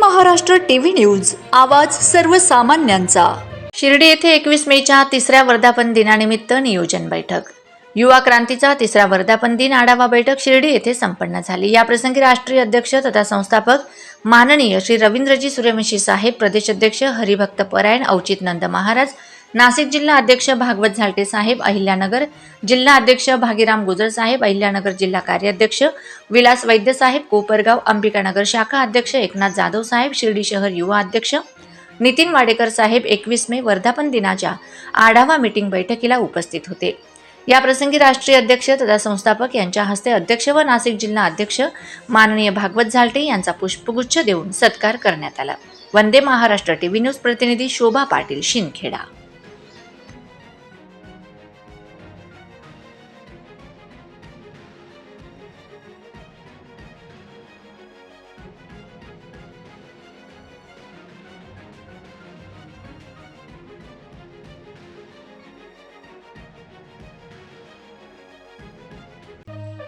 Maharashtra TV news आवाज सर्वसामान्यांचा. शिर्डी येथे एकवीस मेच्या तिसऱ्या वर्धापन दिनानिमित्त नियोजन बैठक. युवा क्रांतीचा तिसरा वर्धापन दिन आढावा बैठक शिर्डी येथे संपन्न झाली. या प्रसंगी राष्ट्रीय अध्यक्ष तथा संस्थापक माननीय श्री रवींद्रजी सूर्यवंशी साहेब प्रदेश अध्यक्ष हरिभक्त परायण औचित नंद महाराज नाशिक जिल्हा अध्यक्ष भागवत झालटे साहेब अहिल्यानगर जिल्हा अध्यक्ष भागीराम गुजर साहेब अहिल्यानगर जिल्हा कार्याध्यक्ष विलास वैद्य साहेब कोपरगाव अंबिकानगर शाखा अध्यक्ष एकनाथ जाधव साहेब शिर्डी शहर युवा अध्यक्ष नितीन वाडेकर साहेब एकवीस मे वर्धापन दिनाच्या आढावा मीटिंग बैठकीला उपस्थित होते. या प्रसंगी राष्ट्रीय अध्यक्ष तथा संस्थापक यांच्या हस्ते अध्यक्ष व नाशिक जिल्हा अध्यक्ष माननीय भागवत झालटे यांचा पुष्पगुच्छ देऊन सत्कार करण्यात आला. वंदे महाराष्ट्र टीव्ही न्यूज प्रतिनिधी शोभा पाटील शिंदखेडा.